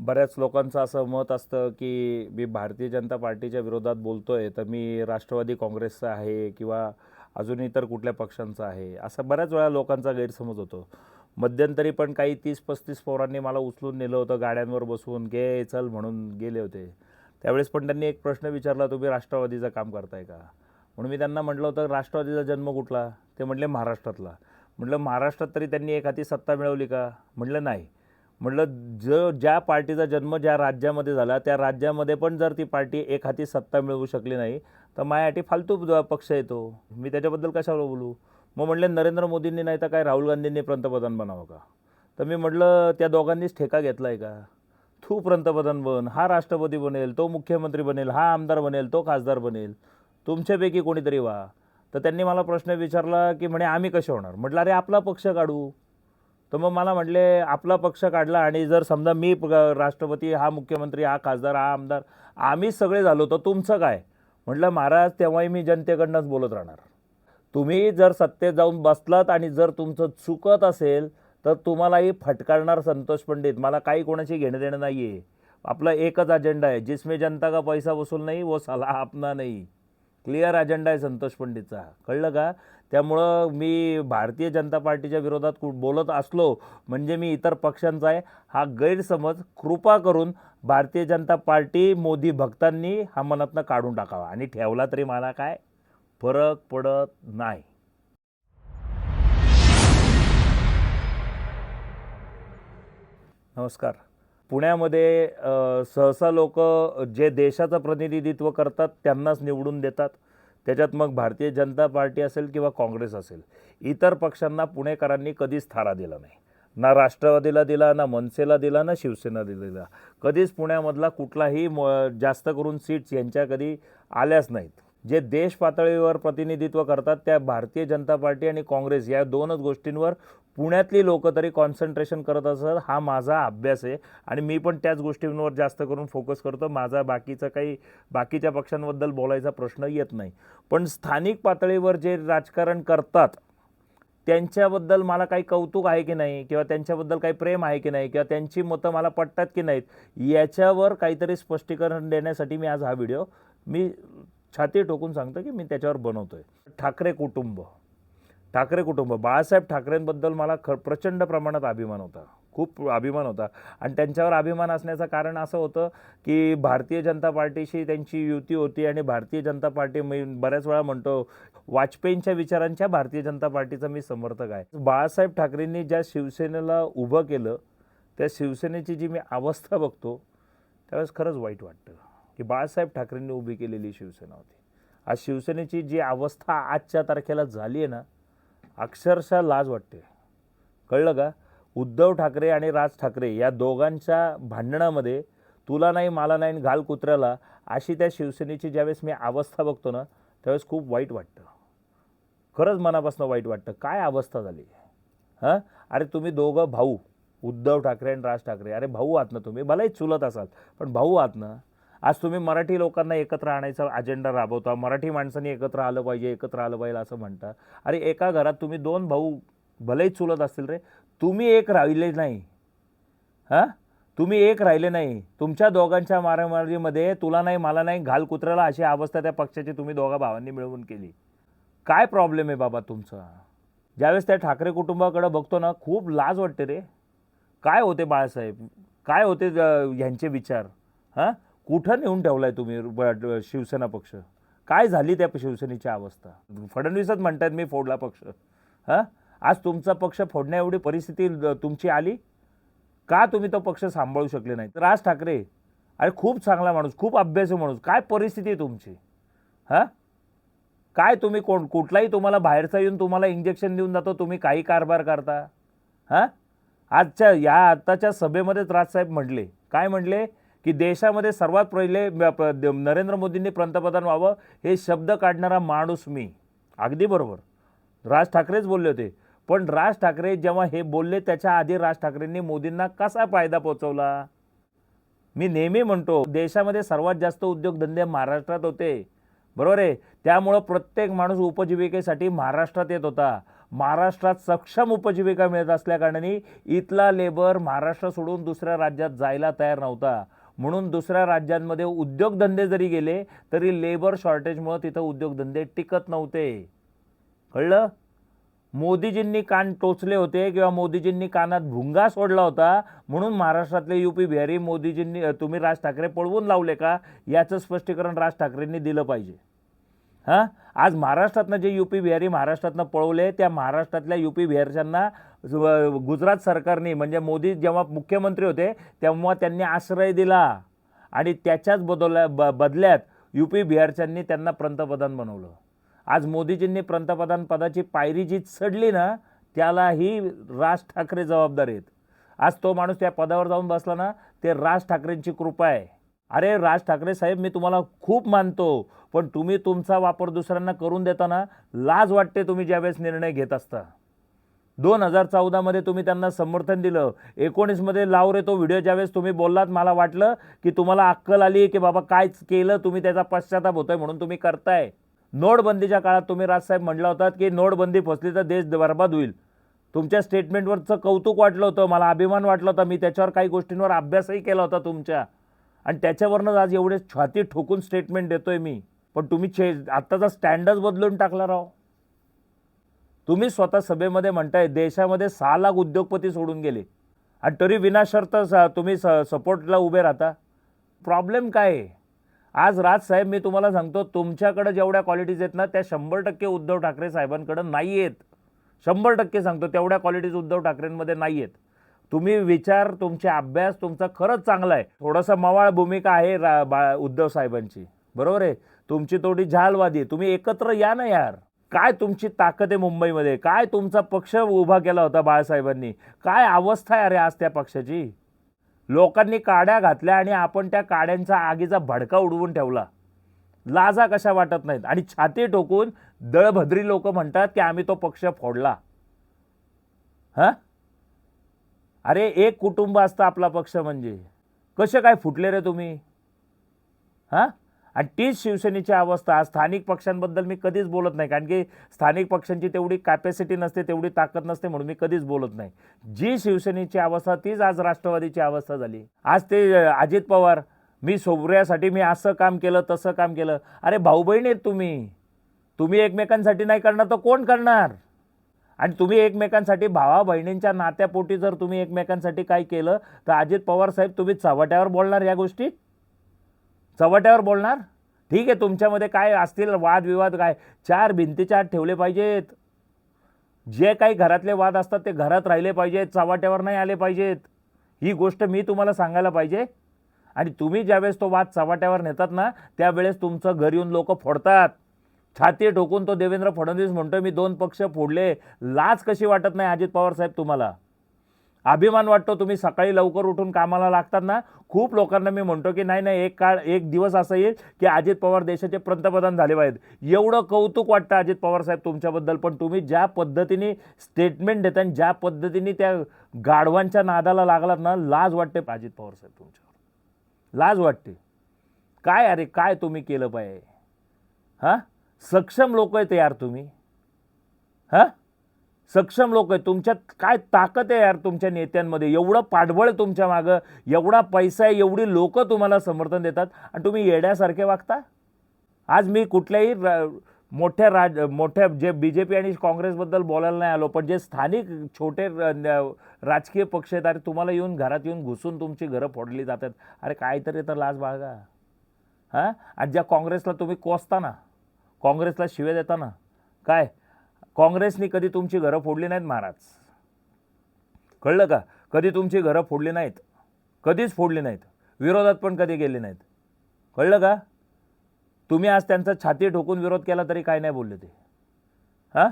बऱ्याच लोकांचं असं मत असतं की मी भारतीय जनता पार्टीच्या विरोधात बोलतो आहे तर मी राष्ट्रवादी काँग्रेसचा आहे किंवा अजून इतर कुठल्या पक्षांचा आहे असा बऱ्याच वेळा लोकांचा गैरसमज होतो. मध्यंतरी पण काही तीस पस्तीस पोरांनी मला उचलून नेलं होतं गाड्यांवर बसवून गे चल म्हणून गेले होते. त्यावेळेस पण त्यांनी एक प्रश्न विचारला तुम्ही राष्ट्रवादीचं काम करताय का? म्हणून मी त्यांना म्हटलं होतं राष्ट्रवादीचा जन्म कुठला? ते म्हटले महाराष्ट्रातला. म्हटलं महाराष्ट्रात तरी त्यांनी एक हाती सत्ता मिळवली का? म्हटलं नाही. म्हटलं ज ज्या पार्टीचा जन्म ज्या राज्यामध्ये झाला त्या राज्यामध्ये पण जर ती पार्टी एक हाती सत्ता मिळवू शकली नाही तर माझ्यासाठी फालतू पक्ष येतो मी त्याच्याबद्दल कशाला बोलू? मग म्हणले नरेंद्र मोदींनी नाही तर काय राहुल गांधींनी पंतप्रधान बनावं का? तर मी म्हटलं त्या दोघांनीच ठेका घेतला आहे का? तू पंतप्रधान बन हा राष्ट्रपती बनेल तो मुख्यमंत्री बनेल हा आमदार बनेल तो खासदार बनेल. तुमच्यापैकी कोणीतरी व्हा. तर त्यांनी मला प्रश्न विचारला की म्हणे आम्ही कसे होणार? म्हटलं अरे आपला पक्ष काढू. तर मग मला म्हटले आपला पक्ष काढला आणि जर समजा मी राष्ट्रपती हा मुख्यमंत्री हा खासदार हा आमदार आम्ही सगळे झालो तर तुमचं काय? म्हटलं महाराज तेव्हाही मी जनतेकडनंच बोलत राहणार. तुम्ही जर सत्तेत जाऊन बसलात आणि जर तुमचं चुकत असेल तर तुम्हालाही फटकारणार संतोष पंडित. मला काही कोणाशी घेणं देणं नाही आहे आपला एकच अजेंडा आहे. जिसमें जनता का पैसा वसूल नाही वो सलाह अपना नाही. क्लिअर अजेंडा आहे संतोष पंडितचा. कळलं का? त्यामुळं मी भारतीय जनता पार्टीच्या विरोधात कु बोलत असलो म्हणजे मी इतर पक्षांचा आहे. हा गैरसमज कृपा करून भारतीय जनता पार्टी मोदी भक्तांनी हा मनातनं काढून टाकावा. आणि ठेवला तरी मला काय? फरक पडत नाही. नमस्कार. पुण्यामध्ये सहसा लोक जे देशाचं प्रतिनिधित्व करतात त्यांनाच निवडून देतात. त्याच्यात मग भारतीय जनता पार्टी असेल किंवा काँग्रेस असेल इतर पक्षांना पुणेकरांनी कधीच थारा दिला नाही. ना राष्ट्रवादीला दिला ना मनसेला दिला ना शिवसेना दिलेला कधीच पुण्यामधला कुठलाही म- जास्त करून सीट्स यांच्या कधी आल्याच नाहीत. जे देश पातळीवर प्रतिनिधित्व करतात त्या भारतीय जनता पार्टी आणि काँग्रेस या दोनच गोष्टींवर पुण्यातली लोक तरी कॉन्सन्ट्रेशन करत असत हा माझा अभ्यास आहे आणि मी पण त्याच गोष्टींवर जास्त करून फोकस करतो. माझा बाकीचा काही बाकीच्या पक्षांबद्दल बोलायचा प्रश्न येत नाही. पण स्थानिक पातळीवर जे राजकारण करतात त्यांच्याबद्दल मला काही कौतुक आहे की नाही? किंवा त्यांच्याबद्दल काही प्रेम आहे की नाही? किंवा त्यांची मतं मला पटतात की नाहीत? याच्यावर काहीतरी स्पष्टीकरण देण्यासाठी मी आज हा व्हिडिओ मी छाती ठोकून सांगतो की मी त्याच्यावर बनवतोय. ठाकरे कुटुंब. ठाकरे कुटुंब. बाळासाहेब ठाकरेंबद्दल मला ख प्रचंड प्रमाणात अभिमान होता. खूप अभिमान होता. आणि त्यांच्यावर अभिमान असण्याचं कारण असं होतं की भारतीय जनता पार्टीशी त्यांची युती होती आणि भारतीय जनता पार्टी मी बऱ्याच वेळा म्हणतो वाजपेयींच्या विचारांच्या भारतीय जनता पार्टीचा मी समर्थक आहे. बाळासाहेब ठाकरेंनी ज्या शिवसेनेला उभं केलं त्या शिवसेनेची जी मी अवस्था बघतो त्यावेळेस खरंच वाईट वाटतं. की बाळासाहेब ठाकरेंनी उभी केलेली शिवसेना होती. आज शिवसेनेची जी अवस्था आजच्या तारखेला झाली आहे ना अक्षरशः लाज वाटते. कळलं का? उद्धव ठाकरे आणि राज ठाकरे या दोघांच्या भांडणामध्ये तुला नाही मला नाही आणि घाल कुत्र्याला अशी त्या शिवसेनेची ज्यावेळेस मी अवस्था बघतो ना त्यावेळेस खूप वाईट वाटतं. खरंच मनापासून वाईट वाटतं. काय अवस्था झाली? हां? अरे तुम्ही दोघं भाऊ उद्धव ठाकरे आणि राज ठाकरे. अरे भाऊ आहात ना तुम्ही भलाही चुलत असाल पण भाऊ आहात ना. आज तुम्ही मराठी लोकांना एकत्र आणायचा अजेंडा राबवता मराठी माणसांनी एकत्र आलं पाहिजे एकत्र आलं पाहिजे असं म्हणता. अरे एका घरात तुम्ही दोन भाऊ भलेही चुलत असतील रे तुम्ही एक राहिले नाही. हां? तुम्ही एक राहिले नाही. तुमच्या दोघांच्या मारामारीमध्ये तुला नाही मला नाही घाल कुत्र्याला अशी अवस्था त्या पक्षाची तुम्ही दोघा भावांनी मिळवून केली. काय प्रॉब्लेम आहे बाबा तुमचा? ज्यावेळेस त्या ठाकरे कुटुंबाकडे बघतो ना खूप लाज वाटते रे. काय होते बाळासाहेब? काय होते ह्यांचे विचार? हां? कुठं नेऊन ठेवलाय तुम्ही शिवसेना पक्ष? काय झाली त्या शिवसेनेची अवस्था? फडणवीसच म्हणतात मी फोडला पक्ष. हां? आज तुमचा पक्ष फोडण्या एवढी परिस्थिती तुमची आली? का तुम्ही तो पक्ष सांभाळू शकले नाही राज ठाकरे अरे खूप चांगला माणूस खूप अभ्यासू माणूस काय परिस्थिती आहे तुमची? हां? काय तुम्ही कोण कुठलाही तुम्हाला बाहेरचा येऊन तुम्हाला इंजेक्शन देऊन जातो तुम्ही काही कारभार करता? हां? आजच्या या आत्ताच्या सभेमध्येच राजसाहेब म्हटले. काय म्हटले? की देशामध्ये सर्वात पहिले नरेंद्र मोदींनी पंतप्रधान व्हावं हे शब्द काढणारा माणूस मी. अगदी बरोबर. राज ठाकरेच बोलले होते. पण राज ठाकरे जेव्हा हे बोलले त्याच्या आधी राज ठाकरेंनी मोदींना कसा फायदा पोचवला मी नेहमी म्हणतो देशामध्ये सर्वात जास्त उद्योगधंदे महाराष्ट्रात होते. बरोबर आहे? त्यामुळं प्रत्येक माणूस उपजीविकेसाठी महाराष्ट्रात येत होता. महाराष्ट्रात सक्षम उपजीविका मिळत असल्याकारणाने इथला लेबर महाराष्ट्र सोडून दुसऱ्या राज्यात जायला तयार नव्हता. म्हणून दुसऱ्या राज्यांमध्ये उद्योगधंदे जरी गेले तरी लेबर शॉर्टेजमुळं तिथं उद्योगधंदे टिकत नव्हते. कळलं? मोदीजींनी कान टोचले होते किंवा मोदीजींनी कानात भुंगा सोडला होता म्हणून महाराष्ट्रातले युपी बिहारी मोदीजींनी तुम्ही राज ठाकरे पळवून लावले का? याचं स्पष्टीकरण राज ठाकरेंनी दिलं पाहिजे. हां? आज महाराष्ट्रातनं जे यू पी बिहारी महाराष्ट्रातनं पळवले त्या महाराष्ट्रातल्या युपी बिहारच्यांना गुजरात सरकारने म्हणजे मोदी जेव्हा मुख्यमंत्री होते तेव्हा त्यांनी आश्रय दिला. आणि त्याच्याच बदलल्या ब बदल्यात यू पी बिहारच्यांनी त्यांना पंतप्रधान बनवलं. आज मोदीजींनी पंतप्रधान पदाची पायरी जी चढली ना त्यालाही राज ठाकरे जबाबदार आहेत. आज तो माणूस त्या पदावर जाऊन बसला ना ते राज ठाकरेंची कृपा आहे. अरे राज ठाकरे साहेब मी तुम्हाला खूप मानतो पण तुम्ही तुमचा वापर दुसऱ्यांना करून देताना लाज वाटते तुम्ही ज्यावेळेस निर्णय घेत असता. दोन हजार चौदामध्ये तुम्ही त्यांना समर्थन दिलं. एकोणीसमध्ये लाव रे तो व्हिडिओ ज्यावेळेस तुम्ही बोललात मला वाटलं की तुम्हाला अक्कल आली की बाबा काय केलं तुम्ही त्याचा पश्चाताप होतोय म्हणून तुम्ही करताय. नोटबंदीच्या काळात तुम्ही राजसाहेब म्हटला होतात की नोटबंदी फसली तर देश बर्बाद होईल. तुमच्या स्टेटमेंटवरचं कौतुक वाटलं होतं मला अभिमान वाटला होता मी त्याच्यावर काही गोष्टींवर अभ्यासही केला होता तुमच्या. आणि त्याच्यावरनं आज एवढे छाती ठोकून स्टेटमेंट देतो आहे मी. पण तुम्ही छे आत्ताचा स्टँडर्ड बदलून टाकला राव. तुम्ही स्वतः सभेमध्ये म्हणताय देशामध्ये सहा लाख उद्योगपती सोडून गेले. आणि तरी विनाशर्त स- तुम्ही स सपोर्टला उभे राहता. प्रॉब्लेम काय आहे? आज राजसाहेब मी तुम्हाला सांगतो तुमच्याकडं जेवढ्या क्वालिटीज आहेत ना त्या शंभर टक्के उद्धव ठाकरे साहेबांकडं नाही आहेत शंभर टक्के सांगतो तेवढ्या क्वालिटीज उद्धव ठाकरेंमध्ये नाही आहेत तुम्ही विचार तुमचे अभ्यास तुमचा खरंच चांगला आहे. थोडासा मवाळ भूमिका आहे रा बा उद्धव साहेबांची. बरोबर आहे? तुमची थोडी झालवादी तुम्ही एकत्र या ना यार. काय तुमची ताकद आहे मुंबईमध्ये? काय तुमचा पक्ष उभा केला होता बाळासाहेबांनी? काय अवस्था आहे अरे आज त्या पक्षाची? लोकांनी काड्या घातल्या आणि आपण त्या काड्यांचा आगीचा भडका उडवून ठेवला. लाजा कशा वाटत नाहीत? आणि छाती ठोकून दळभद्री लोक म्हणतात की आम्ही तो पक्ष फोडला. हां? अरे एक कुटुंब असतं आपला पक्ष म्हणजे. कसे काय फुटले रे तुम्ही? हां? आणि तीच शिवसेनेची अवस्था. आज स्थानिक पक्षांबद्दल मी कधीच बोलत नाही. कारण की स्थानिक पक्षांची तेवढी कॅपॅसिटी नसते तेवढी ताकद नसते म्हणून मी कधीच बोलत नाही. जी शिवसेनेची अवस्था तीच आज राष्ट्रवादीची अवस्था झाली. आज ते अजित पवार मी सोबऱ्यासाठी मी असं काम केलं तसं काम केलं. अरे भाऊ बहीण आहेत तुम्ही. तुम्ही एकमेकांसाठी नाही करणार तर कोण करणार? आणि तुम्ही एकमेकांसाठी भावा बहिणींच्या नात्यापोटी जर तुम्ही एकमेकांसाठी काय केलं तर अजित पवार साहेब तुम्ही चव्हाट्यावर बोलणार या गोष्टी? चव्हाट्यावर बोलणार? ठीक आहे तुमच्यामध्ये काय असतील वादविवाद काय? चार भिंतीच्या आत ठेवले पाहिजेत. जे काही घरातले वाद असतात ते घरात राहिले पाहिजेत चव्हाट्यावर नाही आले पाहिजेत. ही गोष्ट मी तुम्हाला सांगायला पाहिजे. आणि तुम्ही ज्यावेळेस तो वाद चव्हाट्यावर नेतात ना त्यावेळेस तुमचं घर येऊन लोक फोडतात. छाती ठोकून तो देवेंद्र फडणवीस म्हणतोय मी दोन पक्ष फोडले. लाज कशी वाटत नाही अजित पवार साहेब तुम्हाला? अभिमान वाटतो तुम्ही सकाळी लवकर उठून कामाला लागतात ना? खूप लोकांना मी म्हणतो की नाही नाही एक काळ एक दिवस असा येईल की अजित पवार देशाचे पंतप्रधान झाले पाहिजेत. एवढं कौतुक वाटतं अजित पवार साहेब तुमच्याबद्दल पण तुम्ही ज्या पद्धतीने स्टेटमेंट देता आणि ज्या पद्धतीने त्या गाढवांच्या नादाला लागलात ना लाज वाटते अजित पवार साहेब तुमच्यावर. लाज वाटते. काय अरे काय तुम्ही केलं पाहिजे? हां? सक्षम लोक आहेत यार तुम्ही. हां? सक्षम लोक आहेत. तुमच्यात काय ताकद आहे यार तुमच्या नेत्यांमध्ये? एवढं पाठबळ तुमच्या मागं एवढा पैसा आहे एवढी लोक तुम्हाला समर्थन देतात. आणि तुम्ही येड्यासारखे वागता? आज मी कुठल्याही रा- मोठ्या राज मोठ्या जे बी जे पी आणि काँग्रेसबद्दल बोलायला नाही आलो पण जे स्थानिक छोटे राजकीय पक्ष आहेत अरे तुम्हाला येऊन घरात येऊन घुसून तुमची घरं फोडली जातात. अरे काहीतरी तर लाज बाळगा. हां? आणि ज्या काँग्रेसला तुम्ही कोसता ना काँग्रेसला शिवे देता ना काय? काँग्रेसनी कधी तुमची घरं फोडली नाहीत महाराज? कळलं का? कधी तुमची घरं फोडली नाहीत? कधीच फोडली नाहीत. विरोधात पण कधी गेले नाहीत. कळलं का? तुम्ही आज त्यांचा छाती ठोकून विरोध केला तरी काय नाही बोलले ते. हां?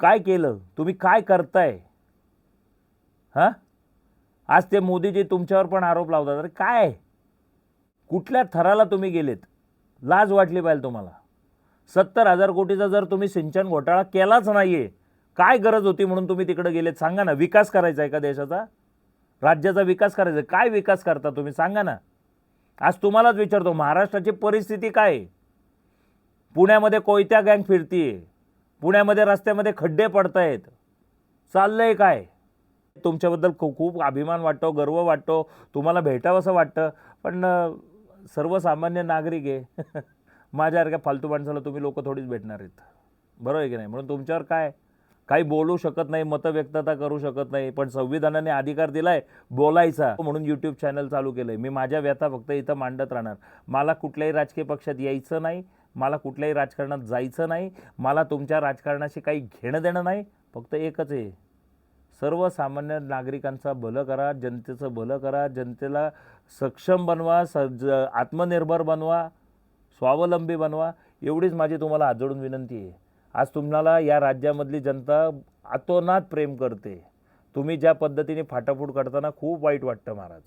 काय केलं? तुम्ही काय करताय? हां? आज ते मोदीजी तुमच्यावर पण आरोप लावतात. अरे काय? कुठल्या थराला तुम्ही गेलेत? लाज वाटली पाहिजे तुम्हाला. सत्तर हजार कोटीचा जर तुम्ही सिंचन घोटाळा केलाच नाही आहे काय गरज होती म्हणून तुम्ही तिकडे गेलेत? सांगा ना विकास करायचा आहे का देशाचा? राज्याचा विकास करायचा आहे. काय विकास करता तुम्ही? सांगा ना. आज तुम्हालाच विचारतो महाराष्ट्राची परिस्थिती काय पुण्यामध्ये कोयत्या गँग फिरतीये? पुण्यामध्ये रस्त्यामध्ये खड्डे पडत आहेत चाललंय काय? तुमच्याबद्दल खूप खूप अभिमान वाटतो गर्व वाटतो. तुम्हाला भेटावंसं वाटतं पण सर्वसामान्य नागरिक आहे. माझ्यासारख्या फालतू माणसाला तुम्ही लोक थोडीच भेटणार आहेत. बरोबर आहे की नाही? म्हणून तुमच्यावर काय? काही बोलू शकत नाही मतं व्यक्तता करू शकत नाही पण संविधानाने अधिकार दिलाय बोलायचा. म्हणून यूट्यूब चॅनल चालू केलंय. मी माझ्या व्यथा फक्त इथं मांडत राहणार. मला कुठल्याही राजकीय पक्षात यायचं नाही मला कुठल्याही राजकारणात जायचं नाही मला तुमच्या राजकारणाशी काही घेणं देणं नाही. फक्त एकच आहे. सर्वसामान्य नागरिकांचा भलं करा जनतेचं भलं करा जनतेला सक्षम बनवा स ज आत्मनिर्भर बनवा स्वावलंबी बनवा एवढीच माझी तुम्हाला आजोडून जोडून विनंती आहे. आज तुम्हाला या राज्यामधली जनता अतोनात प्रेम करते. तुम्ही ज्या पद्धतीने फाटाफूट करताना खूप वाईट वाटतं महाराज.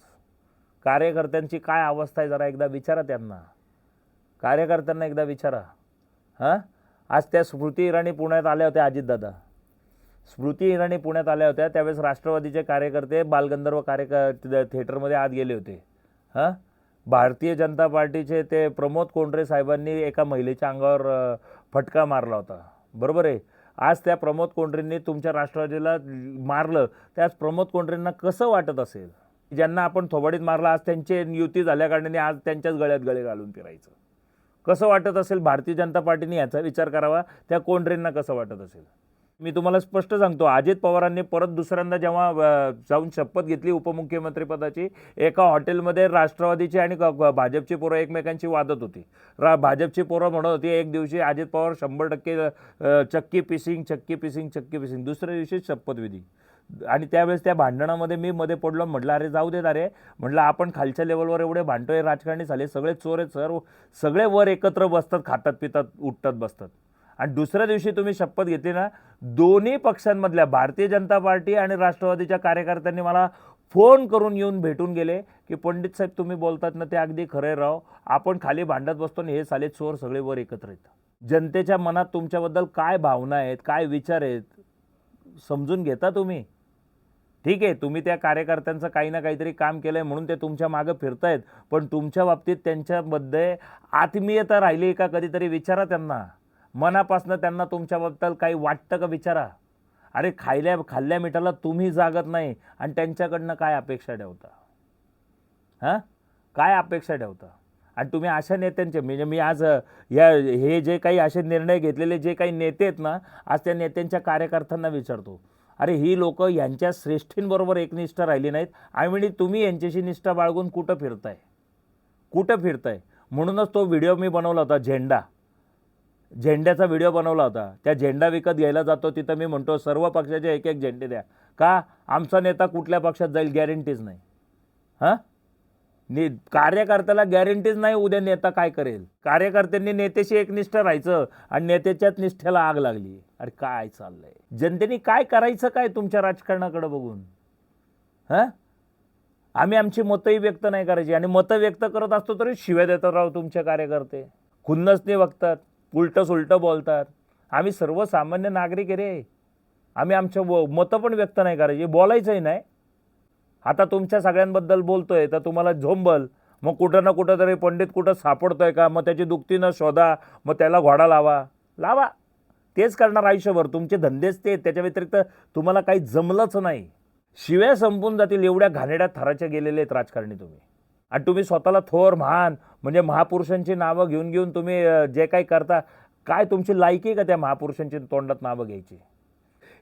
कार्यकर्त्यांची काय अवस्था आहे जरा एकदा विचारा त्यांना. कार्यकर्त्यांना एकदा विचारा. हां? आज त्या स्मृती इराणी पुण्यात आल्या होत्या अजितदादा. स्मृती इराणी पुण्यात आल्या होत्या. त्यावेळेस राष्ट्रवादीचे कार्यकर्ते बालगंधर्व कार्यक थिएटरमध्ये आत गेले होते. हां? भारतीय जनता पार्टीचे ते प्रमोद कोंडरे साहेबांनी एका महिलेच्या अंगावर फटका मारला होता. बरोबर आहे? आज त्या प्रमोद कोंडरेंनी तुमच्या राष्ट्रवादीला मारलं. त्याच प्रमोद कोंडरेंना कसं वाटत असेल? ज्यांना आपण थोबाडीत मारला आज त्यांची युती झाल्याकारणाने आज त्यांच्याच गळ्यात गळे घालून फिरायचं. कसं वाटत असेल भारतीय जनता पार्टीने याचा विचार करावा? त्या कोंडरेंना कसं वाटत असेल? मी तुम्हाला स्पष्ट सांगतो अजित पवारांनी परत दुसऱ्यांदा जेव्हा जाऊन शपथ घेतली उपमुख्यमंत्रीपदाची एका हॉटेलमध्ये राष्ट्रवादीची आणि भाजपची पोरं एकमेकांची वादत होती. रा भाजपची पोरं म्हणत होती एक दिवशी अजित पवार शंभर टक्के चक्की पिसिंग चक्की पिसिंग चक्की पिसिंग. दुसऱ्या दिवशी शपथविधी आणि त्यावेळेस त्या भांडणामध्ये मी मध्ये पडलो म्हटलं अरे जाऊ देत अरे म्हटलं आपण खालच्या लेवलवर एवढे भांडतोय राजकारणी झाले सगळे चोर आहेत सर सगळे वर एकत्र बसतात खातात पितात उठतात बसतात. आणि दुसऱ्या दिवशी तुम्ही शपथ घेतली ना दोन्ही पक्षांमधल्या भारतीय जनता पार्टी आणि राष्ट्रवादीच्या कार्यकर्त्यांनी मला फोन करून येऊन भेटून गेले की पंडित साहेब तुम्ही बोलतात ना ते अगदी खरे राव. आपण खाली भांडत बसतो आणि हे साले चोर सगळे वर एकत्र आहेत जनतेच्या मनात तुमच्याबद्दल काय भावना आहेत काय विचार आहेत समजून घेता तुम्ही? ठीक आहे तुम्ही त्या कार्यकर्त्यांचं काही ना काहीतरी काम केलं आहे म्हणून ते तुमच्या मागं फिरतायत पण तुमच्या बाबतीत त्यांच्यामध्ये आत्मीयता राहिली का कधीतरी? विचारा त्यांना. मनापासनं त्यांना तुमच्याबद्दल काही वाटतं का विचारा अरे खायल्या खाल्ल्या मिठाला तुम्ही जागत नाही आणि त्यांच्याकडनं काय अपेक्षा ठेवता? हां? काय अपेक्षा ठेवता? आणि तुम्ही अशा नेत्यांचे म्हणजे मी आज या हे जे काही असे निर्णय घेतलेले जे काही नेते आहेत ना आज त्या नेत्यांच्या कार्यकर्त्यांना विचारतो. अरे ही लोक यांच्या श्रेष्ठींबरोबर एकनिष्ठ राहिली नाहीत. आणि म्हणजे तुम्ही यांच्याशी निष्ठा बाळगून कुठं फिरताय? कुठं फिरताय? म्हणूनच तो व्हिडिओ मी बनवला होता झेंडा. झेंड्याचा व्हिडिओ बनवला होता. त्या झेंडा विकत घ्यायला जातो तिथं मी म्हणतो सर्व पक्षाचे एक एक झेंडे द्या. का? आमचा नेता कुठल्या पक्षात जाईल गॅरंटीज नाही. हां? नि कार्यकर्त्याला गॅरंटीज नाही उद्या नेता काय करेल? कार्यकर्त्यांनी नेत्याशी एकनिष्ठ राहायचं आणि नेत्याच्याच निष्ठेला आग लागली. अरे काय चाललंय? जनतेने काय करायचं काय तुमच्या राजकारणाकडे बघून? हां? आम्ही आमची मतंही व्यक्त नाही करायची आणि मतं व्यक्त करत असतो तरी शिव्या देतात राव तुमचे कार्यकर्ते. खुन्नसने बघतात उलटं सुलटं बोलतात. आम्ही सर्वसामान्य नागरिक आहे रे. आम्ही आमच्या व- मतं पण व्यक्त नाही करायची. बोलायचंही नाही. आता तुमच्या सगळ्यांबद्दल बोलतो आहे तर तुम्हाला झोंबल. मग कुठं ना कुठं तरी पंडित कुठं सापडतोय का? मग त्याची दुखती न शोधा मग त्याला घोडा लावा. लावा. तेच करणार आयुष्यभर. तुमचे धंदेच ते त्याच्या व्यतिरिक्त तुम्हाला काही जमलंच नाही. शिव्या संपून जातील एवढ्या घाणेड्या थराच्या गेलेले आहेत राजकारणी तुम्ही. आणि तुम्ही स्वतःला थोर महान म्हणजे महापुरुषांची नावं घेऊन घेऊन तुम्ही जे काही करता काय तुमची लायकी आहे का त्या महापुरुषांची तोंडात नावं घ्यायची?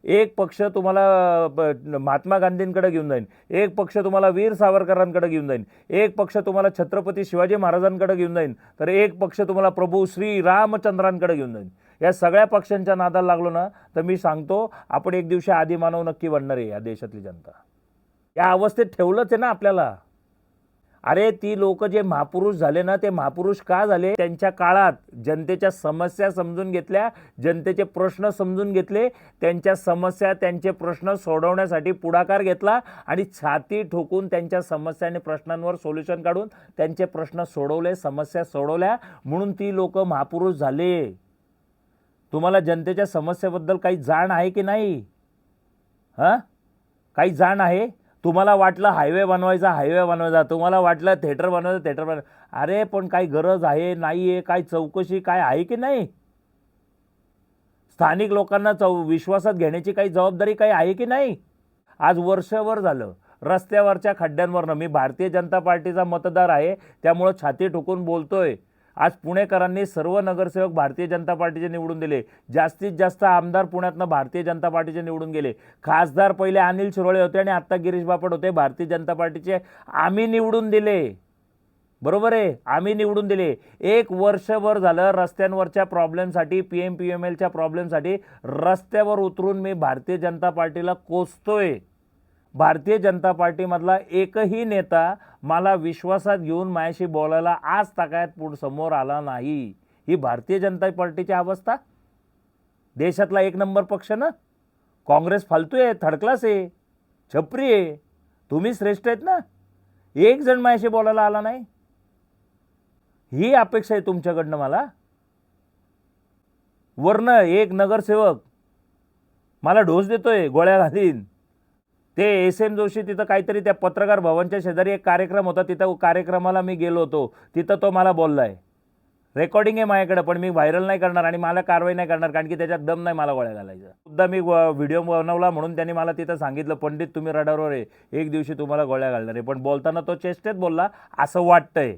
एक पक्ष तुम्हाला महात्मा गांधींकडे घेऊन जाईन एक पक्ष तुम्हाला वीर सावरकरांकडे घेऊन जाईन एक पक्ष तुम्हाला छत्रपती शिवाजी महाराजांकडे घेऊन जाईन तर एक पक्ष तुम्हाला प्रभू श्री रामचंद्रांकडे घेऊन जाईन. या सगळ्या पक्षांच्या नादाला लागलो ना तर मी सांगतो आपण एक दिवशी आदिमानव नक्की बनणार आहे या देशातली जनता. या अवस्थेत ठेवलंच आहे ना आपल्याला. अरे ती लोक जे महापुरुष झाले ना ते महापुरुष का झाले? त्यांच्या काळात जनतेच्या समस्या समजून घेतल्या जनतेचे प्रश्न समजून घेतले त्यांच्या समस्या त्यांचे प्रश्न सोडवण्यासाठी पुढाकार घेतला आणि छाती ठोकून त्यांच्या समस्या आणि प्रश्नांवर सोल्युशन काढून त्यांचे प्रश्न सोडवले समस्या सोडवल्या. म्हणून ती लोक महापुरुष झाले. तुम्हाला जनतेच्या समस्येबद्दल काही जाण आहे की नाही? हां? काही जाण आहे? तुम्हाला वाटलं हायवे बनवायचा हायवे बनवायचा तुम्हाला वाटलं थिएटर बनवायचं थिएटर बनवायचं. अरे पण काही गरज आहे नाही आहे काय चौकशी काय आहे की नाही? स्थानिक लोकांना चौ विश्वासात घेण्याची काही जबाबदारी काही आहे की नाही? आज वर्षभर झालं. रस्त्यावरच्या खड्ड्यांवरनं मी भारतीय जनता पार्टीचा मतदार आहे त्यामुळं छाती ठोकून बोलतोय. आज पुणेकरांनी सर्व नगरसेवक भारतीय जनता पार्टीचे निवडून दिले. जास्तीत जास्त आमदार पुण्यातनं भारतीय जनता पार्टीचे निवडून गेले. खासदार पहिले अनिल शिरोळे होते आणि आत्ता गिरीश बापट होते. भारतीय जनता पार्टीचे आम्ही निवडून दिले. बरोबर आहे? आम्ही निवडून दिले. एक वर्षभर झालं रस्त्यांवरच्या प्रॉब्लेमसाठी पी एम पी एम एलच्या प्रॉब्लेमसाठी रस्त्यावर उतरून मी भारतीय जनता पार्टीला कोसतोय. भारतीय जनता पार्टीमधला एकही नेता मला विश्वासात घेऊन माझ्याशी बोलायला आज ताकायत पुढ समोर आला नाही. ही भारतीय जनता पार्टीची अवस्था? देशातला एक नंबर पक्ष ना? काँग्रेस फालतू आहे थर्ड क्लास आहे छपरी आहे. तुम्ही श्रेष्ठ आहेत ना? एक जण माझ्याशी बोलायला आला नाही. ही अपेक्षा आहे तुमच्याकडनं मला. वरनं एक नगरसेवक मला ढोस देतोय गोळ्या घालीन. ते एस एम जोशी तिथं काहीतरी त्या पत्रकार भवनच्या शेजारी एक कार्यक्रम होता. तिथं कार्यक्रमाला मी गेलो होतो. तिथं तो मला बोलला आहे रेकॉर्डिंग आहे माझ्याकडे पण मी व्हायरल नाही करणार आणि मला कारवाई नाही करणार कारण की त्याच्यात दम नाही मला गोळ्या घालायचा. सुद्धा मी व्हिडिओ बनवला म्हणून त्यांनी मला तिथं सांगितलं पंडित तुम्ही रडारवर आहे एक दिवशी तुम्हाला गोळ्या घालणार आहे. पण बोलताना तो चेष्टेत बोलला असं वाटतंय.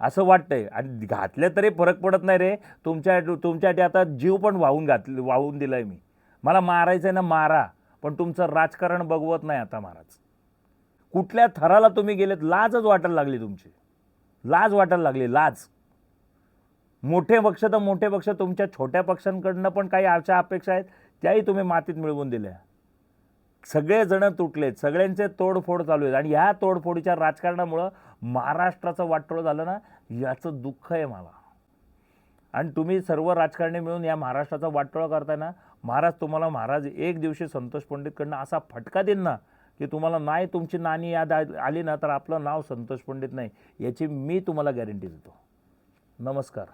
असं वाटतंय. आणि घातले तरी फरक पडत नाही रे. तुमच्या तुमच्यासाठी आता जीव पण वाहून घातले वाहून दिला आहे मी. मला मारायचं आहे ना मारा. पण तुमचं राजकारण बघवत नाही आता महाराज. कुठल्या थराला तुम्ही गेलेत लाजच वाटायला लागली तुमची. लाज वाटायला लागली लाज. मोठे पक्ष तर मोठे पक्ष तुमच्या छोट्या पक्षांकडनं पण काही आशा अपेक्षा आहेत त्याही तुम्ही मातीत मिळवून दिल्या. सगळेजण तुटलेत सगळ्यांचे तोडफोड चालू आहेत आणि ह्या तोडफोडीच्या राजकारणामुळं महाराष्ट्राचं वाटोळं झालं ना याचं दुःख आहे मला. आणि तुम्ही सर्व राजकारणी मिळून या महाराष्ट्राचा वाटोळा करताय ना महाराज तुम्हाला महाराज एक दिवशी संतोष पंडितकडनं असा फटका देईन ना की तुम्हाला नाही तुमची नाणी याद आली ना तर आपलं नाव संतोष पंडित नाही. याची मी तुम्हाला गॅरंटी देतो. नमस्कार.